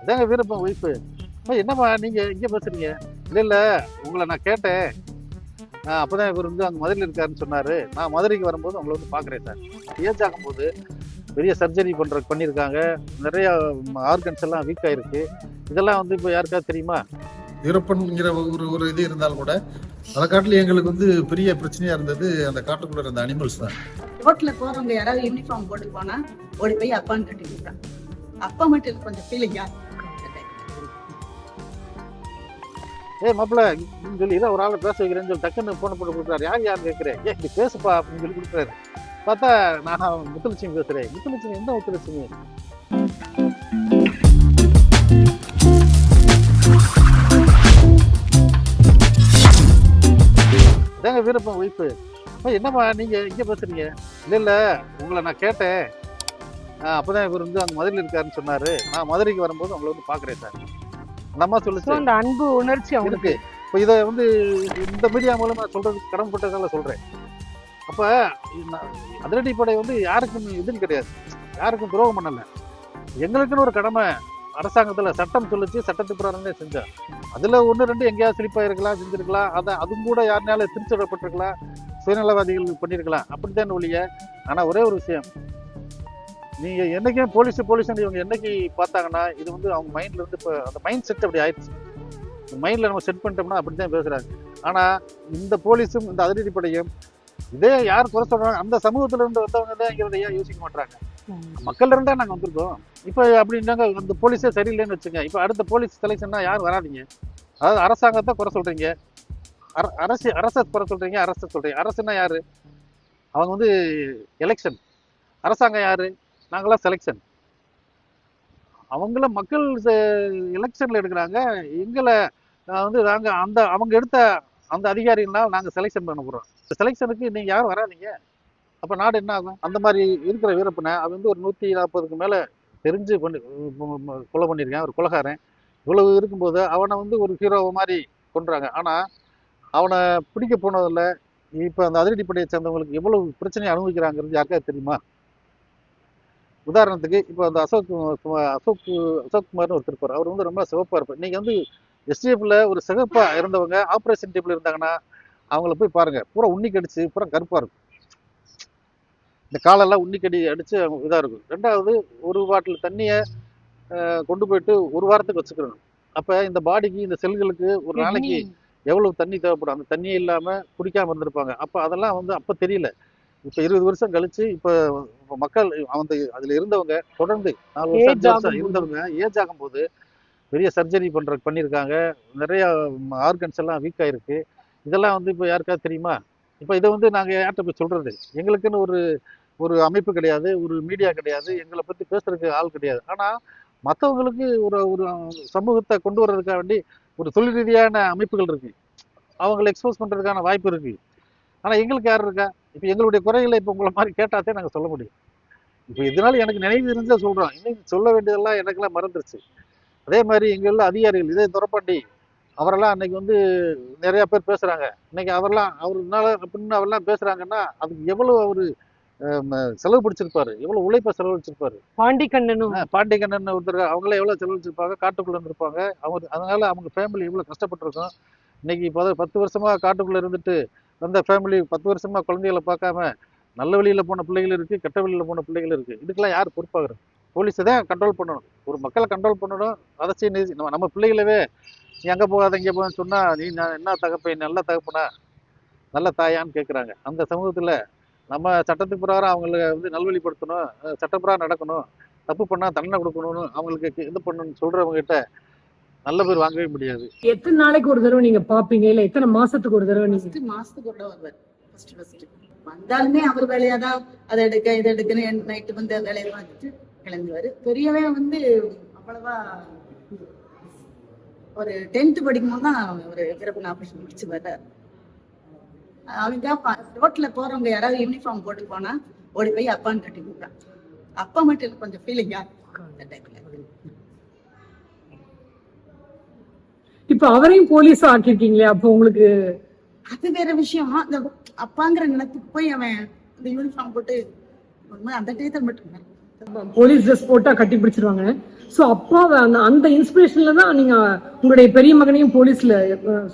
அதாங்க வீரப்பன் ஒய்ஃபு என்னம்மா நீங்க இங்க பேசுறீங்க? இல்ல இல்ல உங்களை நான் கேட்டேன். ஆஹ் அப்பதான் இவர் வந்து அங்க மதுரையில் இருக்காருன்னு சொன்னாரு. நான் மதுரைக்கு வரும்போது உங்களை வந்து பாக்குறேன் சார். ஏஜ் ஆகும்போது பெரிய சர்ஜரி பண்ற பண்ணியிருக்காங்க. நிறைய ஆர்கன்ஸ் எல்லாம் வீக் ஆயிருக்கு. இதெல்லாம் வந்து இப்போ யாருக்காவது தெரியுமா? வீரப்பன்ங்கிற ஒரு ஒரு இது இருந்தாலும் கூட அதை காட்டிலும் எங்களுக்கு வந்து பெரிய பிரச்சனையா இருந்தது அந்த காட்டுக்குள்ள இருந்த அனிமல்ஸ் தான். ரோட்ல போறவங்க யாராவது யூனிஃபார்ம் போட்டு போனா ஓடி போய் அப்பான்னு கட்டிக்கிறான் அப்பா மட்டும் கொஞ்சம் ஃபீலிங்கா ஏ மாப்பிள்ள அப்படின்னு சொல்லி இதை ஒரு ஆளை பேச வைக்கிறேன்னு சொல்லி டக்குன்னு ஃபோனை போட்டு கொடுக்குறாரு. யார் யார் கேட்குறேன். ஏன் இப்படி பேசுப்பா அப்படின்னு சொல்லி கொடுக்குறாரு. பார்த்தா நான் முத்துலட்சுமி பேசுகிறேன் முத்துலட்சுமி எந்த முத்துலட்சுமி? இதாங்க வீரப்பன் ஒய்ஃபு என்னம்மா நீங்கள் இங்கே பேசுகிறீங்க இல்லை இல்லை உங்களை நான் கேட்டேன். அப்போ தான் இவர் வந்து அங்கே மதுரையில் இருக்காருன்னு சொன்னார். நான் மதுரைக்கு வரும்போது உங்களை வந்து பார்க்குறேன் சார். So, சொல்லுச்சு அந்த அன்பு உணர்ச்சி அவங்களுக்கு இருக்கு. இப்போ இதை வந்து இந்த மீடியா மூலமா சொல்றதுக்கு கடமைப்பட்டதால சொல்றேன். அப்ப நான் அதிரடிப்படை வந்து யாருக்கும் இதுன்னு கிடையாது. யாருக்கும் துரோகம் பண்ணல. எங்களுக்குன்னு ஒரு கடமை. அரசாங்கத்துல சட்டம் சொல்லுச்சு சட்டத்துக்கு பிரகாரமே செஞ்சோம். அதுல ஒண்ணு ரெண்டு எங்கேயாவது சிலிப்பா இருக்கலாம் செஞ்சிருக்கலாம். அதை அதுவும் கூட யாருனால திருச்சிடப்பட்டிருக்கலாம் சுயநலவாதிகள் பண்ணியிருக்கலாம் அப்படித்தான் ஒழிய ஆனா ஒரே ஒரு விஷயம். நீங்க என்னைக்கும் போலீஸ் போலீஸ் இவங்க என்னைக்கு பார்த்தாங்கன்னா இது வந்து அவங்க மைண்ட்ல இருந்து இப்போ அந்த மைண்ட் செட் அப்படி ஆயிடுச்சு. மைண்ட்ல நம்ம செட் பண்ணிட்டோம்னா அப்படித்தான் பேசுறாங்க. ஆனா இந்த போலீஸும் இந்த அதிரடிப்படையும் இதே யார் குறை சொல்றாங்க அந்த சமூகத்துல இருந்து வந்தவங்க தான் இங்க ஏன் யோசிக்க மாட்டாங்க மக்கள்ல இருந்தா நாங்க வந்திருக்கோம். இப்போ அப்படின்னாங்க அந்த போலீஸே சரியில்லைன்னு வச்சுங்க இப்போ அடுத்த போலீஸ் செலெக்ஷன்னா யார் வராதீங்க. அதாவது அரசாங்கத்தை குறை சொல்றீங்க. அர- அரசு அரசை குறை சொல்றீங்க அரசை சொல்றீங்க. அரசுன்னா யாரு? அவங்க வந்து எலெக்ஷன் அரசாங்கம் யாரு? நாங்களாம் செலெக்ஷன் அவங்கள மக்கள் எலெக்ஷனில் எடுக்கிறாங்க. எங்களை வந்து நாங்கள் அந்த அவங்க எடுத்த அந்த அதிகாரிகளால் நாங்கள் செலெக்ஷன் பண்ண போறோம். செலெக்ஷனுக்கு நீங்கள் யாரும் வராதீங்க. அப்போ நாடு என்ன ஆகும்? அந்த மாதிரி இருக்கிற வீரப்பனை அவன் வந்து ஒரு நூற்றி நாற்பதுக்கு மேலே தெரிஞ்சு பண்ணி கொலை பண்ணியிருக்கேன் ஒரு கொலகாரன். இவ்வளவு இருக்கும்போது அவனை வந்து ஒரு ஹீரோ மாதிரி கொண்டுறாங்க ஆனால் அவனை பிடிக்க போனதில் இப்போ அந்த அதிரடிப்படையை சேர்ந்தவங்களுக்கு எவ்வளவு பிரச்சனையை அனுபவிக்கிறாங்கிறது யாருக்காவது தெரியுமா? உதாரணத்துக்கு இப்போ அந்த அசோக் அசோக் அசோக் குமார்னு ஒருத்தர் இருப்பார். அவர் வந்து ரொம்ப சிவப்பா இருப்பார். நீங்க வந்து எஸ்டிஎஃப்ல ஒரு சிகப்பா இருந்தவங்க ஆப்ரேஷன் டீப்ல இருந்தாங்கன்னா அவங்கள போய் பாருங்க. பூரா உண்ணி கடிச்சு பூரா கருப்பா இருக்கும். இந்த காலெல்லாம் உண்ணி கடி அடிச்சு அவங்க இதா இருக்கும். ரெண்டாவது ஒரு பாட்டில் தண்ணியை கொண்டு போயிட்டு ஒரு வாரத்துக்கு வச்சுக்கணும். அப்ப இந்த பாடிக்கு இந்த செல்களுக்கு ஒரு நாளைக்கு எவ்வளவு தண்ணி தேவைப்படும்? அந்த தண்ணியே இல்லாம குடிக்காம இருந்திருப்பாங்க. அப்ப அதெல்லாம் வந்து அப்ப தெரியல. இப்ப இருபது வருஷம் கழிச்சு இப்ப மக்கள் அந்த அதுல இருந்தவங்க தொடர்ந்து நாலு வருஷம் அஞ்சு. இருந்தவங்க ஏஜ் ஆகும்போது பெரிய சர்ஜரி பண்ற பண்ணியிருக்காங்க நிறைய ஆர்கன்ஸ் எல்லாம் வீக் ஆயிருக்கு. இதெல்லாம் வந்து இப்போ யாருக்காவது தெரியுமா? இப்போ இதை வந்து நாங்க யார்கிட்ட போய் சொல்றது? எங்களுக்குன்னு ஒரு ஒரு அமைப்பு கிடையாது ஒரு மீடியா கிடையாது எங்களை பத்தி பேசுறதுக்கு ஆள் கிடையாது. ஆனா மற்றவங்களுக்கு ஒரு ஒரு சமூகத்தை கொண்டு வர்றதுக்காக வேண்டி ஒரு தொழில் ரீதியான அமைப்புகள் இருக்கு. அவங்களை எக்ஸ்போஸ் பண்றதுக்கான வாய்ப்பு இருக்கு. ஆனா எங்களுக்கு யார் இருக்கா? இப்போ எங்களுடைய குறைகளை இப்போ உங்களை மாதிரி கேட்டாத்தே நாங்க சொல்ல முடியும். இப்போ இதனால எனக்கு நினைவு இருந்தா சொல்றோம். இன்னைக்கு சொல்ல வேண்டியதெல்லாம் எனக்கெல்லாம் மறந்துருச்சு. அதே மாதிரி எங்க உள்ள அதிகாரிகள் இதே துரப்பாண்டி அவரெல்லாம் அன்னைக்கு வந்து நிறைய பேர் பேசுறாங்க. இன்னைக்கு அவரெல்லாம் அவருனால அப்படின்னு அவரெல்லாம் பேசுறாங்கன்னா அதுக்கு எவ்வளவு அவரு செலவு பிடிச்சிருப்பாரு? எவ்வளவு உழைப்பை செலவழிச்சிருப்பாரு? பாண்டிக்கண்ணனும். ஆஹ் பாண்டியக்கண்ணன் ஒருத்தர் அவங்களே எவ்வளவு செலவழிச்சிருப்பாங்க? காட்டுக்குள்ள இருந்திருப்பாங்க. அவங்க அதனால அவங்க ஃபேமிலி எவ்வளவு கஷ்டப்பட்டிருக்கும்? இன்னைக்கு பத பத்து வருஷமா காட்டுக்குள்ள இருந்துட்டு அந்த ஃபேமிலி பத்து வருஷமா குழந்தைகளை பார்க்காம நல்ல வழியில போன பிள்ளைகள் இருக்கு கெட்ட வழியில போன பிள்ளைகள் இருக்கு. இதுக்கெல்லாம் யார் பொறுப்பாகிறது? போலீஸை தான் கண்ட்ரோல் பண்ணணும். ஒரு மக்களை கண்ட்ரோல் பண்ணணும் அதை செய்ய நம்ம நம்ம பிள்ளைகளவே நீ அங்கே போகாத இங்க போகாத சொன்னா நீ நான் என்ன தகப்பை நல்ல தகப்பனா? நல்ல தாயான்னு கேட்குறாங்க அந்த சமூகத்துல நம்ம சட்டத்துக்கு பிரகாரம் அவங்கள வந்து நல்வழிப்படுத்தணும் அஹ் சட்டப்பிரகாரம் நடக்கணும். தப்பு பண்ணா தண்டனை கொடுக்கணும்னு அவங்களுக்கு இது பண்ணணும்னு சொல்றவங்க கிட்ட நல்ல பேர் வாங்கவே முடியாது. எத்தனை நாளைக்கு ஒரு தடவை நீங்க பாப்பீங்க? இல்ல எத்தனை மாசத்துக்கு ஒரு தடவை நீங்க மாசத்துக்கு ஃபர்ஸ்ட் ஃபர்ஸ்ட் வந்தாலுமே அவர் வேலையா தான் அதை எடுக்க இதை எடுக்கணும் நைட்டு வந்து வேலையை பார்த்துட்டு கிளம்புவாரு. பெரியவே வந்து அவ்வளவா ஒரு டென்த் படிக்கும் போது தான் ஒரு பிறப்பு ஆபரேஷன் முடிச்சு வர்றாரு. அவங்க ரோட்ல போறவங்க யாராவது யூனிஃபார்ம் போட்டு போனா ஓடி போய் அப்பான்னு கட்டி கொடுக்குறான் அப்பா மட்டும் எனக்கு கொஞ்சம் ஃபீலிங்கா அந்த டைம்ல இப்ப அவரையும் போலீஸ் ஆக்கிருக்கீங்களே அப்போ உங்களுக்கு அது வேற விஷயம். அந்த அப்பாங்கிற நிலத்துக்கு போய் அவன் இந்த யூனிஃபார்ம் போட்டு அந்த டயத்தில் மட்டும் போலீஸ் ட்ரெஸ் போட்டா கட்டி பிடிச்சிருவாங்க. சோ அப்பா அந்த அந்த இன்ஸ்பிரேஷன்ல தான் நீங்க உங்களுடைய பெரிய மகனையும் போலீஸ்ல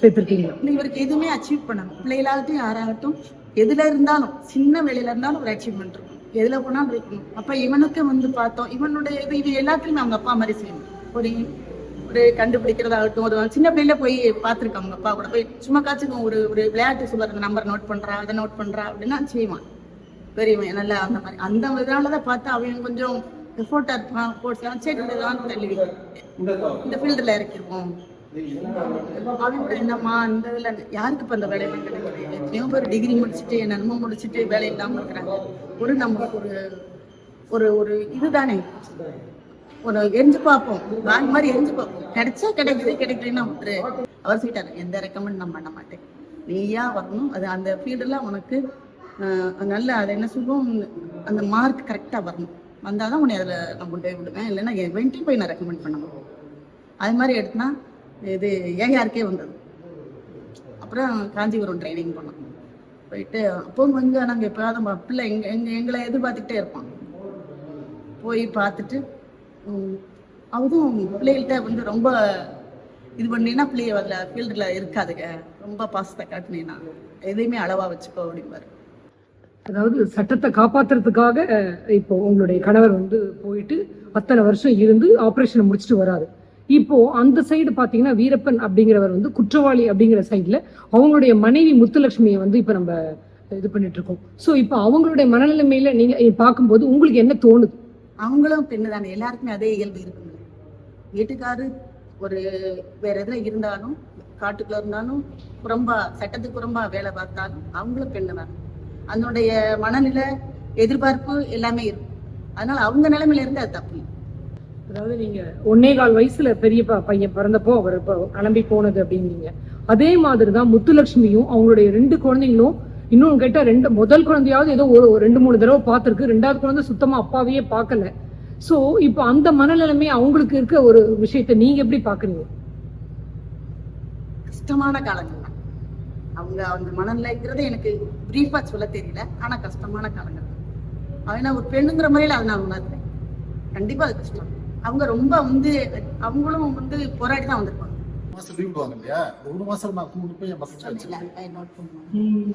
சேர்த்திருக்கீங்க. இவருக்கு எதுவுமே அச்சீவ் பண்ணணும் பிள்ளைகளாகட்டும் யாராகட்டும் எதுல இருந்தாலும் சின்ன வேலையில இருந்தாலும் ஒரு அச்சீவ்மெண்ட் இருக்கும். எதுல போனாலும் இருக்கணும். அப்ப இவனுக்கு வந்து பார்த்தோம் இவனுடைய இது இது எல்லாத்துலயுமே அவங்க அப்பா மாதிரி செய்யணும். ஒரு சாப்பிட்டு கண்டுபிடிக்கிறதாகட்டும் ஒரு சின்ன பிள்ளைல போய் பார்த்துருக்கோம் அவங்க அப்பா கூட. போய் சும்மா காச்சுக்கும் ஒரு ஒரு விளையாட்டு சொல்லுற நம்பர் நோட் பண்றா அதை நோட் பண்றா அப்படின்னா செய்வான். பெரியவன் நல்லா அந்த மாதிரி. அந்த இதனாலதான் பார்த்து அவன் கொஞ்சம் எஃபோர்ட்டா இருப்பான் போட்டு சரி இதுதான் தள்ளி இந்த ஃபீல்டுல இறக்கிருப்போம் அவன் கூட என்னம்மா இந்த இதுல யாருக்கு இப்ப அந்த வேலையெல்லாம் கிடைக்குது எத்தனையோ பேர் டிகிரி முடிச்சுட்டு என்னமோ முடிச்சுட்டு வேலை இல்லாம இருக்கிறாங்க. ஒரு நம்ம ஒரு ஒரு ஒரு இதுதானே. ஒரு எரிஞ்சு பார்ப்போம். வாங்க மாதிரி எரிஞ்சு பார்ப்போம். கிடைச்சா கிடைக்குது கிடைக்கலன்னா விட்டுரு. அவர் சொல்லிட்டாரு எந்த ரெக்கமெண்ட் நான் பண்ண மாட்டேன். நீயா வரணும். அது அந்த ஃபீல்டில் உனக்கு ஆஹ், நல்ல அது என்ன சொல்லுவோம்? அந்த மார்க் கரெக்டா வரணும். வந்தாதான் உன்னை அதில் நான் கொண்டு போய் விடுவேன். இல்லைன்னா வெண்ட்டி போய் நான் ரெக்கமெண்ட் பண்ண மாட்டேன். அது மாதிரி எடுத்தனா இது ஏஆர்கே வந்தது. அப்புறம் காஞ்சிபுரம் ட்ரைனிங் பண்ணோம். போயிட்டு அப்போ கொஞ்சம் நாங்கள் எப்போயாவது பிள்ளை எங்க எங்க எங்களை எதிர்பார்த்துக்கிட்டே இருப்பான். போய் பார்த்துட்டு அதுவும் பிள்ளைகள்கிட்ட வந்து ரொம்ப இது பண்ணீங்கன்னா பிள்ளைய அதில் ஃபீல்டில் இருக்காதுங்க. ரொம்ப பாசத்தை காட்டினீங்கன்னா எதையுமே அளவா வச்சுக்கோ அப்படிம்பாரு. அதாவது சட்டத்தை காப்பாத்துறதுக்காக இப்போ உங்களுடைய கணவர் வந்து போயிட்டு அத்தனை வருஷம் இருந்து ஆபரேஷனை முடிச்சுட்டு வராரு. இப்போ அந்த சைடு பாத்தீங்கன்னா வீரப்பன் அப்படிங்கிறவர் வந்து குற்றவாளி அப்படிங்கிற சைடுல அவங்களுடைய மனைவி முத்துலட்சுமியை வந்து இப்ப நம்ம இது பண்ணிட்டு இருக்கோம். சோ இப்போ அவங்களுடைய மனநிலைமையில நீங்க பார்க்கும்போது உங்களுக்கு என்ன தோணுது? அவங்களும் பெண்ணு தானே. எல்லாருக்குமே அதே இயல்பு இருக்குங்க. வீட்டுக்காரு ஒரு வேற எதுல இருந்தாலும் காட்டுக்குள்ள இருந்தாலும் புறம்பா சட்டத்துக்கு புறம்பா வேலை பார்த்தாலும் அவங்களும் பெண்ணு தான். அதனுடைய மனநிலை எதிர்பார்ப்பு எல்லாமே இருக்கும். அதனால அவங்க நிலைமையில இருந்து அது தப்பு அதாவது நீங்க ஒன்னே கால் வயசுல பெரிய பையன் பிறந்தப்போ அவர் கிளம்பி போனது அப்படின்னீங்க. அதே மாதிரிதான் முத்துலட்சுமியும் அவங்களுடைய ரெண்டு குழந்தைங்களும் இன்னொன்று கேட்டா ரெண்டு முதல் குழந்தையாவது ஏதோ ஒரு ரெண்டு மூணு தடவை பார்த்துருக்கு. ரெண்டாவது குழந்தை சுத்தமா அப்பாவையே பார்க்கல. சோ இப்போ அந்த மனநிலைமை அவங்களுக்கு இருக்க ஒரு விஷயத்த நீங்க எப்படி பாக்குறீங்க கஷ்டமான காலங்கள். தான் அவங்க அந்த மனநிலைங்கிறது எனக்கு பிரீஃபா சொல்ல தெரியல. ஆனா கஷ்டமான காலங்கள். தான் நான் ஒரு பெண்ணுங்கிற முறையில அதை நான் உணர்றேன். கண்டிப்பா அது கஷ்டம். அவங்க ரொம்ப வந்து அவங்களும் வந்து போராடி தான் வந்திருப்பாங்க. மாசம் லீவ் விடுவாங்க இல்லையா ஒரு மாசம் நான் கூப்பிட்டு போய் என் பசங்க வச்சு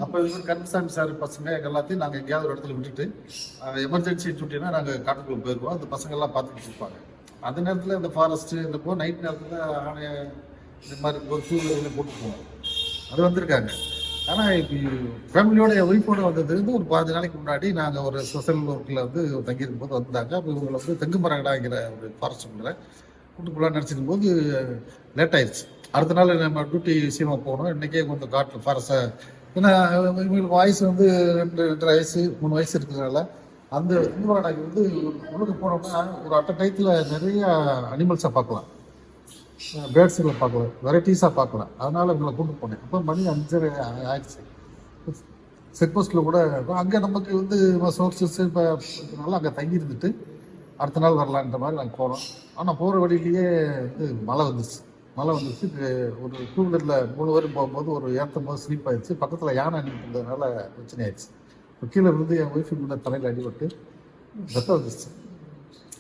அப்போ இவர் கருப்பசாமி சார் பசங்க எங்க எல்லாத்தையும் நாங்கள் எங்கேயாவது ஒரு இடத்துல விட்டுட்டு எமர்ஜென்சி டியூட்டினா நாங்கள் காட்டுக்குள்ள போயிருவோம் அந்த பசங்க எல்லாம் பார்த்துட்டு இருப்பாங்க. அந்த நேரத்தில் இந்த ஃபாரஸ்ட் இந்த போ நைட் நேரத்தில் ஆணைய இந்த மாதிரி ஒரு சூழ்நிலையில போட்டு போவோம். அது வந்திருக்காங்க. ஆனால் இப்போ ஃபேமிலியோட ஒய்ஃபோட வந்தது வந்து ஒரு பாஞ்சு நாளைக்கு முன்னாடி நாங்கள் ஒரு சொசல் ஒர்க்கில் வந்து தங்கியிருக்கும் போது வந்தாங்க. அப்போ இவங்களை வந்து தெங்கு மரங்கடாங்கிற ஒரு ஃபாரஸ்ட் உள்ள கூட்டு நினச்சிக்கும் நினச்சிருக்கும் போது லேட் ஆயிடுச்சு அடுத்த நாள் நம்ம டியூட்டி சீமா போகணும். இன்னைக்கே கொஞ்சம் காட்டில் ஃபாரஸ்ட்டாக ஏன்னா இவங்களுக்கு வயசு வந்து ரெண்டு ரெண்டரை வயசு மூணு வயசு இருக்கிறதுனால அந்த இந்துவரடாக்கு வந்து உள்ளுக்கு போனோம்னா ஒரு அட்ட டயத்தில் நிறைய அனிமல்ஸை பார்க்கலாம். பேர்ட்ஸுகளை பார்க்கலாம். வெரைட்டிஸாக பார்க்கலாம். அதனால் இவங்களை கூட்டு போனேன். அப்போ மணி அஞ்சரை ஆயிடுச்சு. செக் போஸ்ட்டில் கூட அங்கே நமக்கு வந்து சோர்ஸஸ் இப்போ அங்கே தங்கி இருந்துட்டு அடுத்த நாள் வரலான்ற மாதிரி நாங்கள் போனோம் ஆனால் போகிற வழியிலேயே வந்து மழை வந்துச்சு. மழை வந்துச்சு. ஒரு டூ வீலரில் மூணு பேரும் போகும்போது ஒரு ஏற்றும் போது ஸ்லீப் ஆயிடுச்சு. பக்கத்தில் யானை அணிக்கிறதுனால பிரச்சனை ஆயிடுச்சு. இப்போ கீழே இருந்து என் ஒய்ஃபு முன்ன தலையில் அடிபட்டு ரத்தம் வந்துச்சு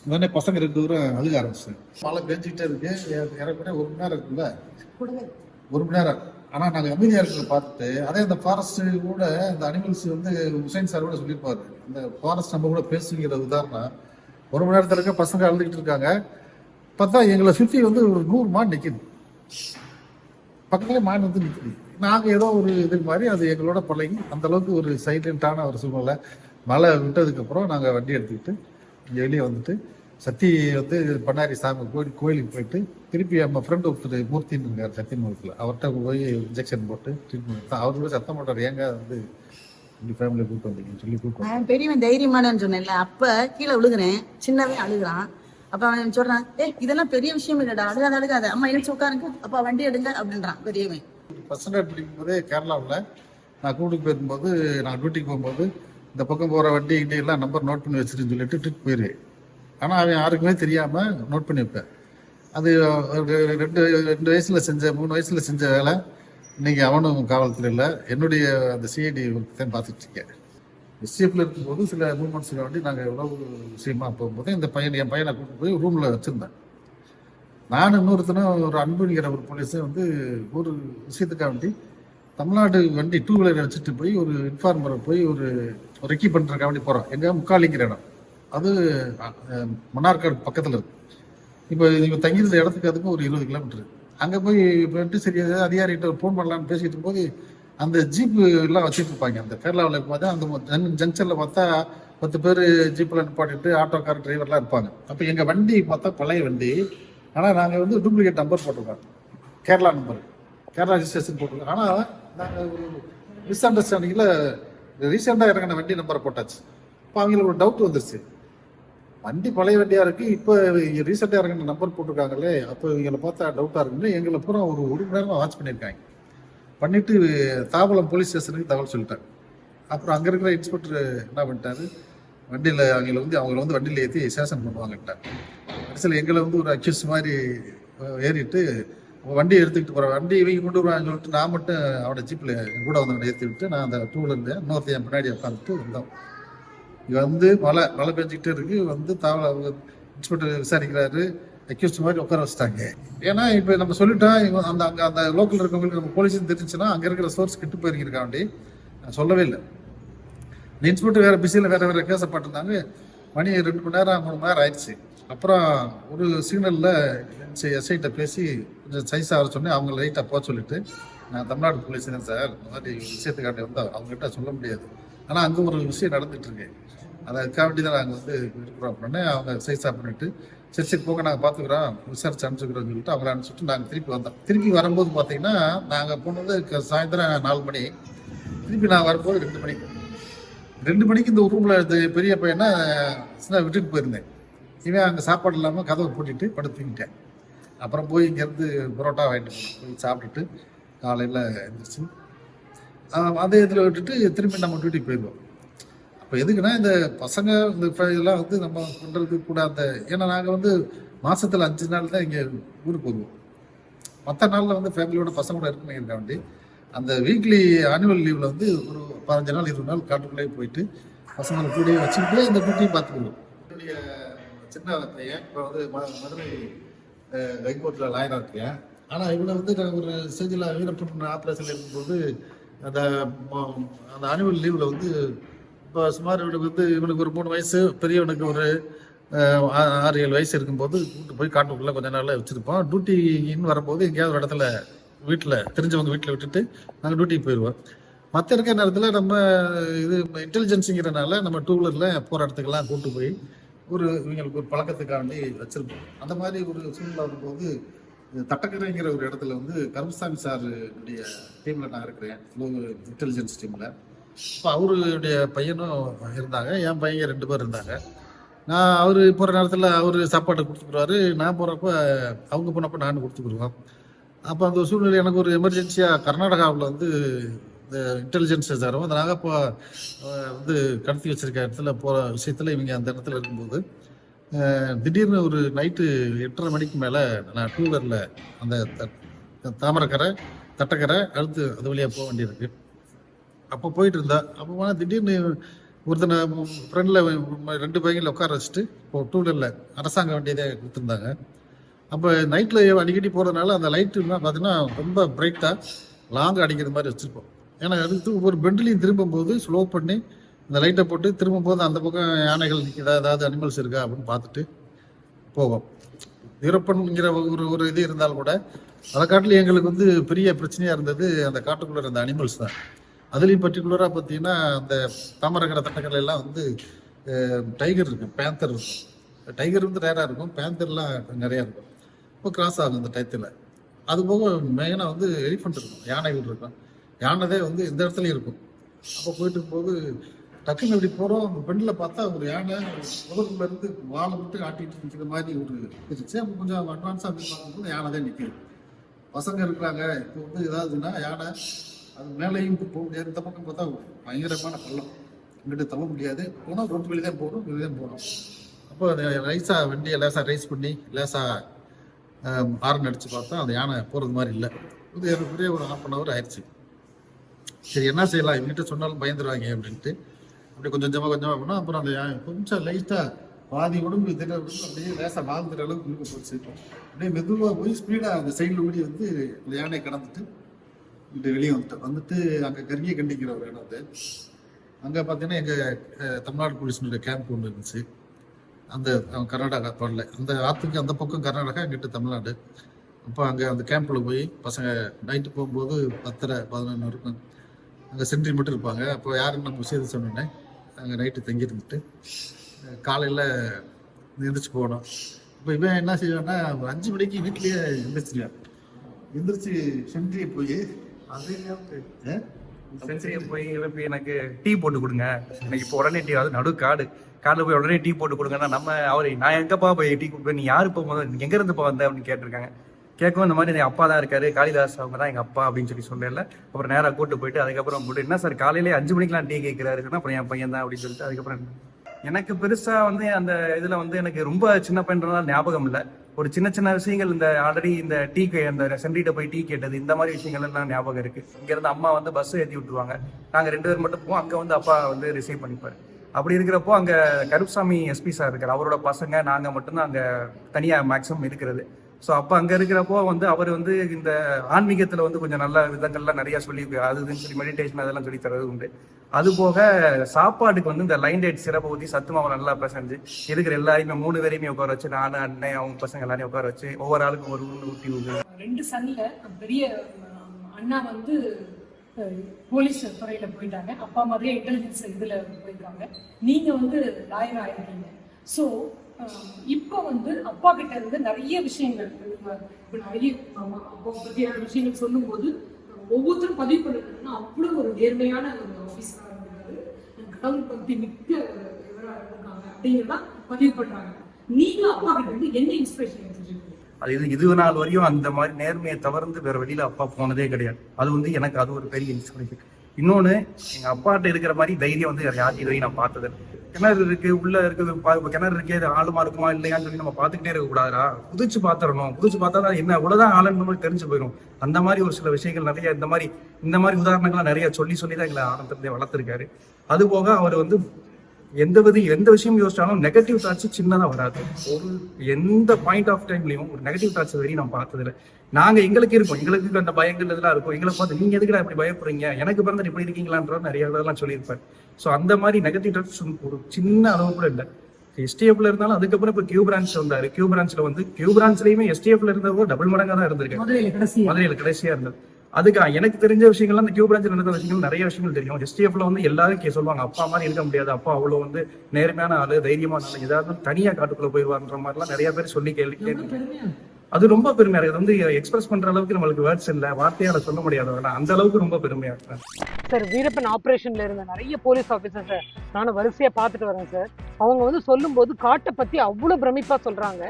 உடனே பசங்க ரெண்டு பேரும் அழுக ஆரம்பிச்சு மழை பெஞ்சிக்கிட்டே இருக்கு. ஏறக்குறைய ஒரு மணி நேரம் இருக்குல்ல? ஒரு மணி நேரம். ஆனா நாங்க அமைதியா இருக்கிறத பார்த்துட்டு அதே அந்த ஃபாரஸ்ட் கூட அந்த அனிமல்ஸ் வந்து உசைன் சார் கூட சொல்லியிருப்பாரு. இந்த ஃபாரஸ்ட் நம்ம கூட பேசுங்கிற உதாரணம் ஒரு மணி நேரத்துல இருக்க பசங்க அழுதுகிட்டு இருக்காங்க. பார்த்தா எங்களை சுற்றி வந்து ஒரு நூறு மான் நிற்கிது பக்கத்துலேயே மான் வந்து நிற்கிது நாங்கள் ஏதோ ஒரு இது மாதிரி அது எங்களோட பழகி அந்த அளவுக்கு ஒரு சைலண்டான ஒரு சூழ்நிலை. மழை விட்டதுக்கப்புறம் நாங்கள் வண்டி எடுத்துக்கிட்டு இங்கே வெளியே வந்துட்டு சத்தி வந்து பண்ணாரி சாமி கோயில் கோயிலுக்கு போயிட்டு திருப்பி நம்ம ஃப்ரெண்ட் ஒருத்தர் மூர்த்தின்னு இருக்கார் சத்தியமூர்த்தியில் அவர்கிட்ட போய் இன்ஜெக்ஷன் போட்டு ட்ரீட்மெண்ட் அவர் கூட சத்தம் போட்டார். ஏங்க வந்து இப்படி ஃபேமிலியை கூப்பிட்டு வந்தீங்கன்னு சொல்லி கூப்பிட்டு நான் பெரியவன் தைரியமானன்னு சொன்னேன்ல அப்ப கீழே விழுகுறேன். சின்னவன் அழுகுறான். அப்ப அவன் சொல்றான் ஏ இதெல்லாம் பெரிய விஷயம் இல்லடா அழுகாத அழுகாத. அம்மா எழுச்சி உட்காருங்க. அப்பா வண்டி எடுங்க அப்படின்றான் பெரியவன். ஃபர்ஸ்ட் ஸ்டாண்டர்ட் படிக்கும்போதே கேரளாவில் நான் கூட்டிட்டு போயிருக்கும்போது நான் டியூட்டிக்கு போகும்போது இந்த பக்கம் போகிற வண்டி கிண்டி எல்லாம் நம்பர் நோட் பண்ணி வச்சிருன்னு சொல்லிட்டு ட்ரிப் போயிரு. ஆனால் அவன் யாருக்குமே தெரியாமல் நோட் பண்ணி வைப்பேன் அது ஒரு ரெண்டு ரெண்டு வயசில் செஞ்ச மூணு வயசில் செஞ்ச வேலை. இன்னைக்கு அவனும் காவல்துறையில் என்னுடைய அந்த சிஐடி தான் பார்த்துட்டு இருக்கேன். எஸ்டிஎஃப்ல இருக்கும்போது சில மூமெண்ட்ஸுக்கு வேண்டி நாங்கள் உணவு விஷயமா போகும்போது இந்த பையன் என் பையனை கூட்டு போய் ரூமில் வச்சுருந்தேன். நான் இன்னொருத்தனும் ஒரு அன்புங்கிற ஒரு போலீஸை வந்து ஒரு விஷயத்துக்காக வேண்டி தமிழ்நாடு வண்டி டூ வீலரை வச்சுட்டு போய் ஒரு இன்ஃபார்மரை போய் ஒரு ரெக்கி பண்ணுறதுக்காக வேண்டி போகிறோம் எங்கே முக்காலிங்கிற இடம். அது மன்னார்காடு பக்கத்தில் இருக்கு. இப்போ இவங்க தங்கியிருந்த இடத்துக்கு அதுக்கும் ஒரு இருபது கிலோமீட்டர் அங்கே போய் போயிட்டு சரி அதிகாரிகிட்ட ஃபோன் பண்ணலாம்னு பேசிட்டு போது அந்த ஜீப்பு எல்லாம் வச்சுட்டு இருப்பாங்க. அந்த கேரளாவில் பார்த்தா அந்த ஜங்ஷனில் பார்த்தா பத்து பேர் ஜீப்பில் நிப்பாட்டிட்டு ஆட்டோக்கார் டிரைவர்லாம் இருப்பாங்க. அப்போ எங்கள் வண்டி பார்த்தா பழைய வண்டி. ஆனால் நாங்கள் வந்து டூப்ளிகேட் நம்பர் போட்டிருக்கோம். கேரளா நம்பர் கேரளா ரிஜிஸ்ட்ரேஷன் போட்டிருக்கோம். ஆனால் நாங்கள் ஒரு மிஸ் அண்டர்ஸ்டாண்டிங்கில் ரீசெண்டாக இறங்கின வண்டி நம்பரை போட்டாச்சு. இப்போ அவங்களுக்கு ஒரு டவுட் வந்துருச்சு. வண்டி பழைய வண்டியா இருக்கு. இப்போ ரீசெண்டா இறங்கின நம்பர் போட்டிருக்காங்களே அப்போ இவங்களை பார்த்தா டவுட்டா இருக்குன்னு எங்களை பூரா ஒரு ஒரு மணி நேரமா வாட்ச் பண்ணியிருக்காங்க. பண்ணிட்டு தாம்பலம் போலீஸ் ஸ்டேஷனுக்கு தகவல் சொல்லிட்டாங்க. அப்புறம் அங்க இருக்கிற இன்ஸ்பெக்டர் என்ன பண்ணிட்டாரு? வண்டியில அவங்கள வந்து அவங்கள வந்து வண்டியில ஏற்றி ஸ்டேஷன் பண்ணுவாங்கட்டாங்க கடைசியில் எங்களை வந்து ஒரு அக்யூஸ் மாதிரி ஏறிட்டு வண்டி எடுத்துக்கிட்டு போறேன் வண்டி இவங்க கொண்டு வருவாங்கன்னு சொல்லிட்டு நான் மட்டும் அவனோட ஜீப்ல கூட வந்து ஏற்றி விட்டு நான் அந்த டூ வீலர்ல இன்னொருத்தையும் பின்னாடி உட்காந்துட்டு வந்தோம். இங்கே வந்து மழை மழை பெஞ்சிக்கிட்டே இருக்கு. வந்து தாவல இன்ஸ்பெக்டர் விசாரிக்கிறாரு. அக்யூஸ்ட் மாதிரி உட்கார வச்சுட்டாங்க. ஏன்னா இப்போ நம்ம சொல்லிட்டோம் இவங்க அந்த அங்கே அந்த லோக்கல் இருக்கவங்களுக்கு நம்ம போலீஸ் தெரிஞ்சுன்னா அங்கே இருக்கிற சோர்ஸ் கிட்டு போயிருக்காண்டி நான் சொல்லவே இல்லை. இந்த இன்ஸ்பெக்டர் வேற பிஸியில் வேற வேற கேஸை பட்டிருந்தாங்க மணி ரெண்டு மணி நேரம் மூணு மணி நேரம் ஆயிடுச்சு. அப்புறம் ஒரு சிக்னலில் எஸ்ஐட்ட பேசி கொஞ்சம் சைஸ் வர சொன்னேன். அவங்க லைட்டாக போக சொல்லிட்டு நான் தமிழ்நாடு போலீஸ் தான் சார் இந்த மாதிரி விஷயத்துக்காண்டி வந்தால் அவங்ககிட்ட சொல்ல முடியாது. ஆனால் அங்கே ஒரு விஷயம் நடந்துட்டு இருக்கு. அதை அதுக்காண்டி தான் நாங்கள் வந்து இருக்கிறோம் அப்படின்னு அவங்க சைஸாக பண்ணிட்டு சரி சரி போக நாங்கள் பார்த்துக்குறோம் விசாரிச்சு அனுப்பிச்சுக்கிறோம்னு சொல்லிட்டு அவங்கள அனுப்பிச்சுட்டு நாங்கள் திருப்பி வந்தோம். திருப்பி வரும்போது பார்த்தீங்கன்னா நாங்கள் போனது க- சாயந்தரம் நாலு மணி. திருப்பி நான் வரும்போது ரெண்டு மணிக்கு ரெண்டு மணிக்கு இந்த ரூமில் இந்த பெரிய பையனை சின்ன விட்டுட்டு போயிருந்தேன். இவன் அங்கே சாப்பாடு இல்லாமல் கதவை பூட்டிட்டு படுத்துக்கிட்டேன் அப்புறம் போய் இங்கேருந்து பரோட்டா வாங்கிட்டு போய் சாப்பிட்டுட்டு காலையில் எழுந்திரிச்சு அதே இதில் விட்டுட்டு திரும்பி நம்ம டியூட்டிக்கு போயிடுவோம் இப்போ எதுக்குன்னா இந்த பசங்க இந்த இதெல்லாம் வந்து நம்ம பண்ணுறது கூட அந்த ஏன்னா நாங்கள் வந்து மாசத்துல அஞ்சு நாள் தான் இங்கே ஊருக்கு வருவோம். மற்ற நாளில் வந்து ஃபேமிலியோட பசங்களோட இருக்கணும் வேண்டி. அந்த வீக்லி ஆனுவல் லீவ்ல வந்து ஒரு பதினஞ்சு நாள் இருபது நாள் காட்டுக்குள்ளேயே போயிட்டு பசங்களை கூடயே வச்சுக்கிட்டு இந்த குட்டியும் பார்த்துக்குவோம். என்னுடைய சின்ன பையன் இப்போ வந்து ம- மதுரை ஹைகோர்ட்டில் லாயராக இருக்கேன். ஆனால் இவனை வந்து நான் ஒரு ஸ்டேஜில் வீரப்பன் ஆப்ரேஷன் இருக்கும்போது அந்த அந்த ஆனுவல் லீவில் வந்து இப்போ சுமார் இவனுக்கு வந்து இவனுக்கு ஒரு மூணு வயசு பெரியவனுக்கு ஒரு ஆ- ஆறு ஏழு வயசு இருக்கும்போது கூட்டு போய் காட்டுக்குள்ளே கொஞ்ச நாளில் வச்சுருப்போம் டியூட்டின்னு வரும்போது எங்கேயாவது ஒரு இடத்துல வீட்டில் தெரிஞ்சவங்க வீட்டில் விட்டுட்டு நாங்கள் டியூட்டிக்கு போயிடுவோம் மற்ற இருக்கிற நேரத்தில் நம்ம இது இன்டெலிஜென்ஸுங்கிறனால நம்ம டூ வீலரில் போகிற இடத்துக்கெல்லாம் கூட்டு போய் ஒரு இவங்களுக்கு ஒரு பழக்கத்துக்காண்டி வச்சுருப்போம். அந்த மாதிரி ஒரு சூழ்நிலை வரும்போது தட்டக்கரைங்கிற ஒரு இடத்துல வந்து கருமசாமி சாருடைய டீமில் நான் இருக்கிறேன். இன்டெலிஜென்ஸ் டீமில் அவருடைய பையனும் இருந்தாங்க. என் பையன் ரெண்டு பேர் இருந்தாங்க. நான் அவர் போகிற நேரத்தில் அவர் சாப்பாடு கொடுத்துக்குருவாரு நான் போகிறப்ப அவங்க போனப்போ நான் கொடுத்துக்குருவோம் அப்போ அந்த சூழ்நிலை எனக்கு ஒரு எமர்ஜென்சியாக கர்நாடகாவில் வந்து இந்த இன்டெலிஜென்ஸ் தரும் அதனால இப்போ வந்து கடத்தி வச்சிருக்க இடத்துல போகிற விஷயத்தில் இவங்க அந்த இடத்துல இருக்கும்போது திடீர்னு ஒரு நைட்டு எட்டரை மணிக்கு மேலே நான் டூ வீலரில் அந்த தாமரக்கரை தாமரைக்கரை தட்டக்கரை அடுத்து அது வழியாக போக வேண்டியிருக்கு. அப்போ போயிட்டு இருந்தா அப்போ போனால் திடீர்னு ஒருத்தனை ஃப்ரெண்டில் ரெண்டு பையங்களில் உட்கார வச்சுட்டு இப்போ டூ வீலரில் அரசாங்க வண்டியதே கொடுத்துருந்தாங்க அப்போ நைட்டில் அடிக்கடி போகிறதுனால அந்த லைட்டுலாம் பார்த்தீங்கன்னா ரொம்ப பிரைட்டாக லாங் அடிக்கிற மாதிரி வச்சுருப்போம். ஏன்னா அடுத்து ஒவ்வொரு பெண்டிலையும் திரும்பும்போது ஸ்லோ பண்ணி இந்த லைட்டை போட்டு திரும்பும்போது அந்த பக்கம் யானைகள் நிற்கிதா ஏதாவது அனிமல்ஸ் இருக்கா அப்படின்னு பார்த்துட்டு போவோம். வீரப்பன்ங்கிற ஒரு ஒரு இது இருந்தால் கூட அதை காட்டில் எங்களுக்கு வந்து பெரிய பிரச்சனையாக இருந்தது அந்த காட்டுக்குள்ளே இருந்த அனிமல்ஸ் தான். அதுலேயும் பர்டிகுலராக பார்த்தீங்கன்னா அந்த தாமரகர தட்டக்கரை எல்லாம் வந்து டைகர் இருக்கு பேந்தர் இருக்கும் டைகர் வந்து ரேராக இருக்கும் பேந்தர்லாம் நிறையா இருக்கும். இப்போ கிராஸ் ஆகும் அந்த டயத்தில் அது போக மெயினாக வந்து எலிஃபண்ட் இருக்கும் யானைகள் இருக்கும். யானைதே வந்து இந்த இடத்துலையும் இருக்கும். அப்போ போயிட்டு போது டக்குன்னு இப்படி போகிறோம் அந்த பெண்ணில் பார்த்தா ஒரு யானை முதல்ல இருந்து வாழை மட்டும் ஆட்டிட்டு நிற்கிற மாதிரி ஒரு இருந்துச்சு. அப்போ கொஞ்சம் அட்வான்ஸாக அப்படி பார்க்கும்போது யானை தான் நிற்கிது பசங்க இருக்கிறாங்க இப்போ வந்து ஏதாவதுன்னா யானை அது மேலேயும் போக முடியாது. இந்த பக்கம் பார்த்தா பயங்கரமான பள்ளம். இங்கிட்டு தவ முடியாது. போனால் ரோட்டு வெளியே தான் போகணும் வெளியே தான் போகணும். அப்போ ரைஸாக வண்டியை லேசாக ரைஸ் பண்ணி லேசாக ஹார்ன் அடித்து பார்த்தா அந்த யானை போகிறது மாதிரி இல்லை. இது ஏறக்குறைய ஒரு ஹாஃப் அன் ஹவர் ஆயிடுச்சு. சரி என்ன செய்யலாம்? இவங்ககிட்ட சொன்னாலும் பயந்துருவாங்க அப்படின்ட்டு. அப்படியே கொஞ்சம் கொஞ்சமாக கொஞ்சமாக பண்ணோம் அப்புறம் அந்த யானை கொஞ்சம் லைட்டாக பாதி உடம்பு திட உடம்பு அப்படியே லேசாக வாழ்ந்துற அளவுக்கு இருக்க போச்சு. அப்படியே மெதுவாக போய் ஸ்பீடாக அந்த சைடில் ஓடி வந்து அந்த யானையை கடந்துட்டு இங்கிட்டு வெளியே வந்துட்டோம். வந்துட்டு அங்கே கருகிய கண்டிக்கிற ஒரு இடம் அது. அங்கே பார்த்தீங்கன்னா எங்கள் தமிழ்நாடு போலீஸினுடைய கேம்ப் ஒன்று இருந்துச்சு. அந்த கர்நாடகா தொடல அந்த ஆற்றுக்கு அந்த பக்கம் கர்நாடகா எங்கிட்ட தமிழ்நாடு. அப்போ அங்கே அந்த கேம்பில் போய் பசங்க நைட்டு போகும்போது பத்தரை பதினொன்று இருக்கும். அங்கே சென்ட்ரி மட்டும் இருப்பாங்க. அப்போ யாருன்னு நம்ம விஷயத்தை சொன்னோன்னே அங்கே நைட்டு தங்கியிருந்துட்டு காலையில் எந்திரிச்சு போகணும் இப்போ இவன் என்ன செய்வான்னா ஒரு அஞ்சு மணிக்கு வீட்லேயே எந்திரிச்சிருவான். எந்திரிச்சு சென்ட்ரி போய் சென்சரியை போய் எழுப்பி எனக்கு டீ போட்டு கொடுங்க. எனக்கு இப்போ உடனே டீ அது நடு காடு. காடில் போய் உடனே டீ போட்டு கொடுங்கன்னா நம்ம அவர் நான் எங்கப்பா போய் டீ கொடுப்பேன்? நீ யாரு இப்போ முதல்ல? நீ எங்க இருந்து இப்போ வந்த? அப்படின்னு கேட்டிருக்காங்க. கேட்கவும் இந்த மாதிரி என் அப்பா தான் இருக்காரு. காளிதாஸ் அவங்க தான் எங்க அப்பா அப்படின்னு சொல்லி சொல்லல. அப்புறம் நேரா கூட்டு போயிட்டு அதுக்கப்புறம் போட்டு என்ன சார் காலையிலே அஞ்சு மணிக்கெல்லாம் டீ கேட்கிறாரு? அப்புறம் என் பையன் தான் அப்படின்னு சொல்லிட்டு அதுக்கப்புறம் எனக்கு பெருசா வந்து அந்த இதுல வந்து எனக்கு ரொம்ப சின்ன பையன்றதுனால ஞாபகம் இல்லை. ஒரு சின்ன சின்ன விஷயங்கள் இந்த ஆல்ரெடி இந்த டீ அந்த சென்ட்ரிட்ட போய் டீ கேட்டது இந்த மாதிரி விஷயங்கள் எல்லாம் ஞாபகம் இருக்கு. இங்கேருந்து அம்மா வந்து பஸ் ஏற்றி விட்டுருவாங்க. நாங்கள் ரெண்டு பேர் மட்டும் போவோம். அங்கே வந்து அப்பா வந்து ரிசீவ் பண்ணிப்பாரு. அப்படி இருக்கிறப்போ அங்கே கருப்சாமி எஸ்பி சார் இருக்கார். அவரோட பசங்க நாங்கள் மட்டும்தான் அங்கே தனியாக மேக்ஸிமம் இருக்கிறது. ஸோ அப்போ அங்கே இருக்கிறப்போ வந்து அவர் வந்து இந்த ஆன்மீகத்தில் வந்து கொஞ்சம் நல்ல விதங்கள்லாம் நிறையா சொல்லி அது இதுன்னு சொல்லி மெடிடேஷன் அதெல்லாம் சொல்லி தரது உண்டு. அது போக சாப்பாடுக்கு வந்து இந்த லைன் டேட் சிறப்பு ஊற்றி சத்து மாவை நல்லா பிசைஞ்சு இருக்கிற எல்லாரையுமே மூணு பேரையுமே உட்கார வச்சு நான் அண்ணன் அவங்க பசங்க எல்லாரையும் உட்கார வச்சு ஒவ்வொரு ஆளுக்கும் ஒரு ஊன்னு ஊட்டி ஊற்றி ரெண்டு சன்ல பெரிய அண்ணா வந்து போலீஸ் துறையில போயிட்டாங்க. அப்பா மாதிரியே இன்டெலிஜென்ஸ் இதுல போயிருக்காங்க. நீங்க வந்து லாயர் ஆயிருக்கீங்க. ஸோ இப்போ வந்து அப்பா கிட்ட இருந்து நிறைய விஷயங்கள் இப்ப நிறைய ஆமா, அப்பா பத்தியான விஷயங்கள் சொல்லும்போது அஹ், ஒவ்வொருத்தரும் பதிவு பண்ணிருக்கணும்னா அவ்வளவு ஒரு நேர்மையான ஒரு ஆஃபீஸராக இருந்தாரு கடவுள் பக்தி மிக்க இவராக இருந்திருக்காங்க அப்படிங்கிறதான் பதிவு பண்றாங்க. நீங்க அப்பா கிட்ட இருந்து என்ன இன்ஸ்பிரேஷன் எடுத்துருக்கீங்க அது இது இது நாள் வரையும் அந்த மாதிரி நேர்மையை தவிர்த்து வேற வெளியில அப்பா போனதே கிடையாது. அது வந்து எனக்கு அது ஒரு பெரிய இன்ஸ்பிரேஷன் இன்னொன்னு எங்க அப்பாட்ட இருக்கிற மாதிரி தைரியம் வந்து யார் யார்கிட்ட நான் பார்த்தது கிணறு இருக்கு உள்ள இருக்குது பா- கிணறு இருக்கே இது ஆளுமா இருக்குமா இல்லையான்னு சொல்லி நம்ம பார்த்துக்கிட்டே இருக்க கூடாதா புதிச்சு பாத்திரணும் புதிச்சு பார்த்தா தான் என்ன இவ்வளவுதான் ஆளுன்னு நம்மளுக்கு தெரிஞ்சு போயிடும் அந்த மாதிரி ஒரு சில விஷயங்கள் நிறைய இந்த மாதிரி இந்த மாதிரி உதாரணங்கள்லாம் நிறைய சொல்லி சொல்லி தான் எங்களை ஆரம்பத்திலே வளர்த்துருக்காரு. அது போக அவர் வந்து எந்த வித எந்த விஷயம் யோசிச்சாலும் நெகட்டிவ் தாட்ஸ் சின்னதா வராது. ஒரு எந்த பாயிண்ட் ஆஃப் டைம்லயும் ஒரு நெகட்டிவ் தாட்ஸ் வரையும் நான் பார்த்ததில்ல. நாங்க எங்களுக்கு இருக்கும். எங்களுக்கு அந்த பயங்கள் இதெல்லாம் இருக்கும். எங்களை பார்த்து நீங்க எதுக்குடா இப்படி பயப்படுறீங்க? எனக்கு பிறந்த இப்படி இருக்கீங்களான்ற நிறைய இதெல்லாம் சொல்லியிருப்பாரு. ஸோ அந்த மாதிரி நெகட்டிவ் தாட்ஸ் ஒரு சின்ன அளவு கூட இல்லை. எஸ்டிஎஃப்ல இருந்தாலும் அதுக்கப்புறம் இப்போ கியூ பிரான்ச் வந்தாரு. கியூ பிரான்ச்ல வந்து கியூ பிரான்ச்லயுமே எஸ்டிஎஃப்ல இருந்தவங்க டபுள் மடங்கா தான் கடைசியா. மதுரையில் கடைசியா இருந்தது. அதுக்கு எனக்கு தெரிஞ்ச விஷயங்கள்லாம் அந்த கியூ பிரான்ச்சில் நடந்த விஷயங்கள் நிறைய விஷயங்கள் தெரியும். எஸ்டிஎஃப்ல வந்து எல்லாரும் கே சொல்லுவாங்க அப்பா மாதிரி இருக்க முடியாது. அப்பா அவ்வளவு வந்து நேர்மையான ஆளு தைரியமான ஆளு. ஏதாவது தனியா காட்டுக்குள்ள போயிடுவார்ன்ற மாதிரிலாம் நிறைய பேர் சொல்லி கேள்வி கேள்வி பெருமையா அது ரொம்ப பெருமையா இருக்கு. அது வந்து எக்ஸ்பிரஸ் பண்ற அளவுக்கு நம்மளுக்கு வேர்ட்ஸ் இல்ல. வார்த்தையால சொல்ல முடியாது அந்த அளவுக்கு ரொம்ப பெருமையா இருக்கு. சார் வீரப்பன் ஆப்ரேஷன்ல இருந்த நிறைய போலீஸ் ஆஃபீஸர்ஸை நானும் வரிசையா பார்த்துட்டு வரேன் சார். அவங்க வந்து சொல்லும்போது காட்டை பத்தி அவ்வளோ பிரமிப்பா சொல்றாங்க.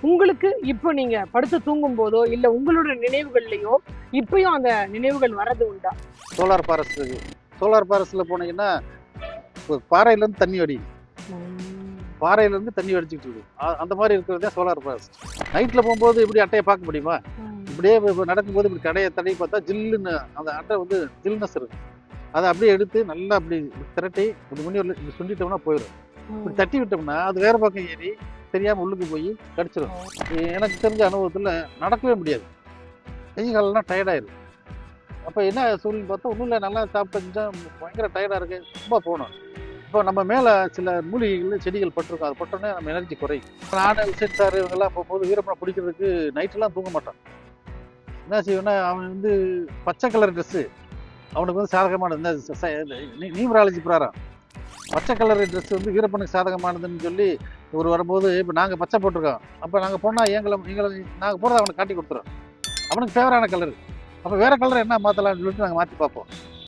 உங்களுக்கு இப்போ நீங்க படுத்து தூங்கும் போதோ இல்ல உங்களோட நினைவுகள்லயோ இப்பயும் அந்த நினைவுகள் வர்றது உண்டா? சோலார் இருக்கு சோலார் ஃபாரஸ்ட்ல போனீங்கன்னா பாறையில இருந்து தண்ணி வடி. பாறையில இருந்து தண்ணி வடிச்சிட்டு இருக்கு. அந்த மாதிரி இருக்கிறதே சோலார் ஃபாரஸ்ட் நைட்ல போகும்போது இப்படி அட்டையை பார்க்க முடியுமா? இப்படியே இப்ப- இப்ப நடக்கும்போது இப்படி கடையை தடவி பார்த்தா ஜில்லுன்னு அந்த அட்டை வந்து ஜில்னஸ் இருக்கு. அதை அப்படியே எடுத்து நல்லா அப்படி திரட்டி இப்படி முன்னி சுண்டிட்டோம்னா போயிடும். இப்படி தட்டி விட்டோம்னா அது வேற பக்கம் ஏறி தெரியாம உள்ளுக்கு போய் கடிச்சிடும் எனக்கு தெரிஞ்ச அனுபவத்துல நடக்கவே முடியாது. கை காலெல்லாம் டயர்டாயிரும் அப்போ என்ன சூழ்நிலை பார்த்தா ஒன்றும் இல்லை நல்லா சாப்பிட்டு பயங்கர டயர்டாக இருக்கு. ரொம்ப போகணும் இப்போ நம்ம மேலே சில மூலிகைகள் செடிகள் பட்டிருக்கோம். அது பட்டோன்னே நம்ம எனர்ஜி குறையும். நான் விசேட் சார் இவங்கெல்லாம் போகும்போது வீரப்பனை பிடிக்கிறதுக்கு நைட்டெல்லாம் தூங்க மாட்டான். என்ன செய்வேன்னா அவன் வந்து பச்சை கலர் ட்ரெஸ்ஸு அவனுக்கு வந்து சாதகமானது. இந்த ச- ச- இந்த நீ- நியூமராலஜி பிரகாரம் பச்சை கலர் ட்ரெஸ் வந்து வீரப்பனுக்கு சாதகமானதுன்னு சொல்லி இவர் வரும்போது இப்போ நாங்கள் பச்சை போட்டிருக்கோம். அப்போ நாங்கள் போனால் எங்களை எங்களை நாங்கள் போகிறத அவனுக்கு காட்டி கொடுத்துறோம் அவனுக்கு ஃபேவரான கலர் அப்போ வேறு கலர் என்ன மாற்றலாம்னு சொல்லிட்டு நாங்கள் மாற்றி பார்ப்போம்.